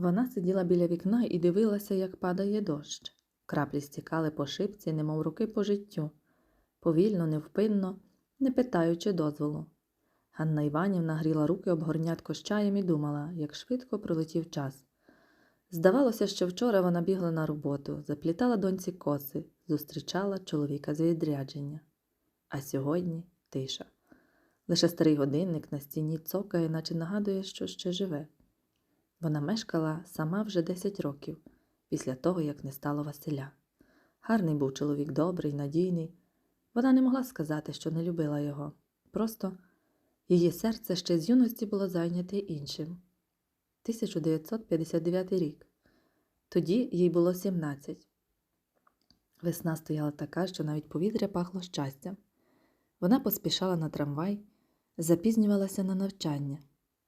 Вона сиділа біля вікна і дивилася, як падає дощ. Краплі стікали по шипці, немов руки по життю, повільно, невпинно, не питаючи дозволу. Ганна Іванівна гріла руки об горнятко з чаєм і думала, як швидко пролетів час. Здавалося, що вчора вона бігла на роботу, заплітала доньці коси, зустрічала чоловіка з відрядження. А сьогодні тиша. Лише старий годинник на стіні цокає, наче нагадує, що ще живе. Вона мешкала сама вже 10 років, після того, як не стало Василя. Гарний був чоловік добрий, надійний. Вона не могла сказати, що не любила його. Просто її серце ще з юності було зайняте іншим. 1959 рік. Тоді їй було 17. Весна стояла така, що навіть повітря пахло щастям. Вона поспішала на трамвай, запізнювалася на навчання,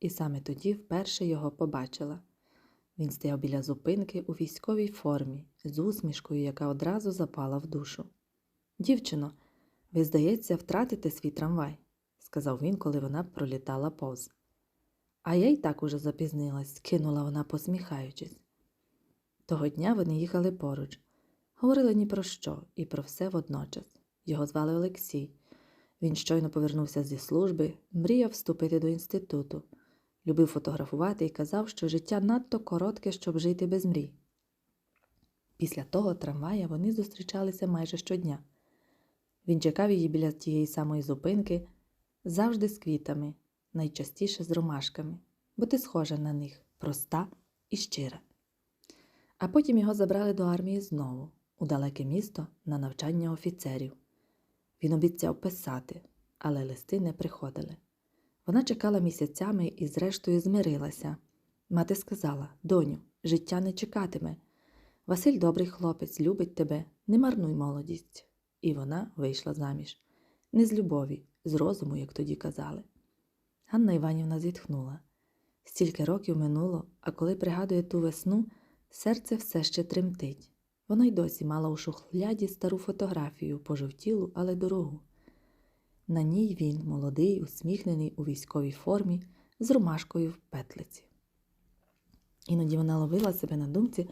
і саме тоді вперше його побачила. Він стояв біля зупинки у військовій формі з усмішкою, яка одразу запала в душу. Дівчино, ви, здається, втратите свій трамвай, сказав він, коли вона пролітала повз. А я й так уже запізнилась, кинула вона, посміхаючись. Того дня вони їхали поруч, говорили ні про що і про все водночас. Його звали Олексій. Він щойно повернувся зі служби, мріяв вступити до інституту, любив фотографувати і казав, що життя надто коротке, щоб жити без мрій. Після того трамвая вони зустрічалися майже щодня. Він чекав її біля тієї самої зупинки, завжди з квітами, найчастіше з ромашками, бо ти схожа на них, проста і щира. А потім його забрали до армії знову, у далеке місто на навчання офіцерів. Він обіцяв писати, але листи не приходили. Вона чекала місяцями і, зрештою, змирилася. Мати сказала: Доню, життя не чекатиме. Василь добрий хлопець, любить тебе, не марнуй молодість. І вона вийшла заміж. Не з любові, з розуму, як тоді казали. Ганна Іванівна зітхнула. Стільки років минуло, а коли пригадує ту весну, серце все ще тремтить. Вона й досі мала у шухляді стару фотографію, пожовтілу, але дорогу. На ній він, молодий, усміхнений у військовій формі, з ромашкою в петлиці. Іноді вона ловила себе на думці,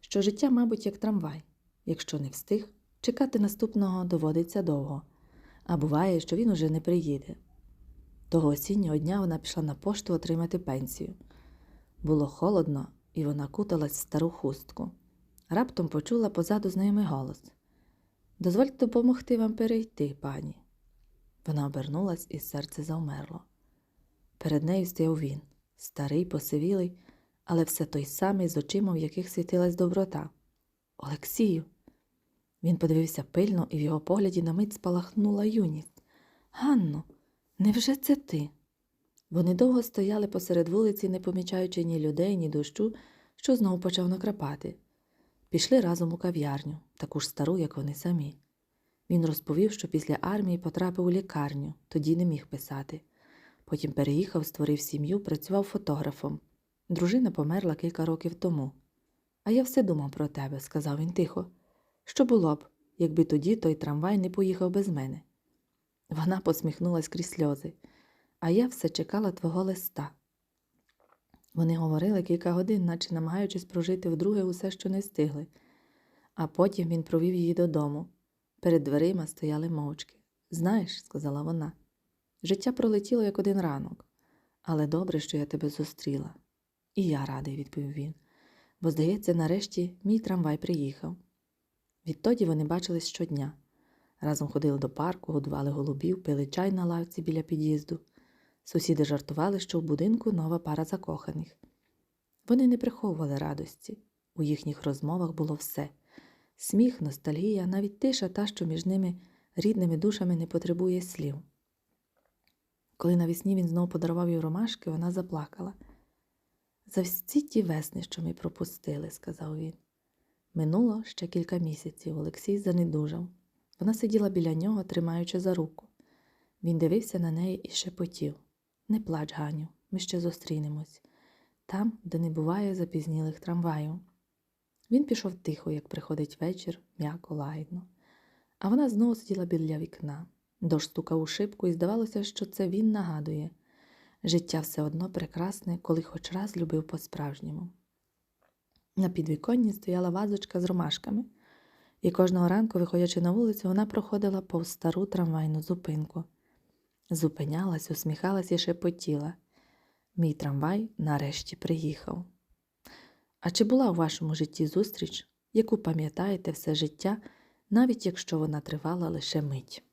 що життя, мабуть, як трамвай. Якщо не встиг, чекати наступного доводиться довго, а буває, що він уже не приїде. Того осіннього дня вона пішла на пошту отримати пенсію. Було холодно, і вона куталась в стару хустку. Раптом почула позаду знайомий голос Дозвольте допомогти вам перейти, пані. Вона обернулась, і серце завмерло. Перед нею стояв він, старий, посивілий, але все той самий, з очима, в яких світилась доброта. Олексію. Він подивився пильно, і в його погляді на мить спалахнула юність. Ганно, невже це ти? Вони довго стояли посеред вулиці, не помічаючи ні людей, ні дощу, що знову почав накрапати. Пішли разом у кав'ярню, таку ж стару, як вони самі. Він розповів, що після армії потрапив у лікарню, тоді не міг писати. Потім переїхав, створив сім'ю, працював фотографом. Дружина померла кілька років тому. А я все думав про тебе, сказав він тихо. Що було б, якби тоді той трамвай не поїхав без мене? Вона посміхнулась крізь сльози, а я все чекала твого листа. Вони говорили кілька годин, наче намагаючись прожити вдруге усе, що не встигли. А потім він провів її додому. Перед дверима стояли мовчки. Знаєш, сказала вона, життя пролетіло як один ранок, але добре, що я тебе зустріла. І я радий, відповів він, бо, здається, нарешті мій трамвай приїхав. Відтоді вони бачились щодня. Разом ходили до парку, годували голубів, пили чай на лавці біля під'їзду. Сусіди жартували, що в будинку нова пара закоханих. Вони не приховували радості. У їхніх розмовах було все сміх, ностальгія, навіть тиша та, що між ними рідними душами не потребує слів. Коли навесні він знову подарував їй ромашки, вона заплакала. За всі ті весни, що ми пропустили, сказав він. Минуло ще кілька місяців. Олексій занедужав. Вона сиділа біля нього, тримаючи за руку. Він дивився на неї і шепотів Не плач, Ганю, ми ще зустрінемось там, де не буває запізнілих трамваїв. Він пішов тихо, як приходить вечір, м'яко лагідно. А вона знову сиділа біля вікна. Дощ стукав у шибку, і здавалося, що це він нагадує життя все одно прекрасне, коли хоч раз любив по-справжньому. На підвіконні стояла вазочка з ромашками, і кожного ранку, виходячи на вулицю, вона проходила повз стару трамвайну зупинку. Зупинялась, усміхалась і шепотіла. Мій трамвай нарешті приїхав. А чи була у вашому житті зустріч, яку пам'ятаєте все життя, навіть якщо вона тривала лише мить?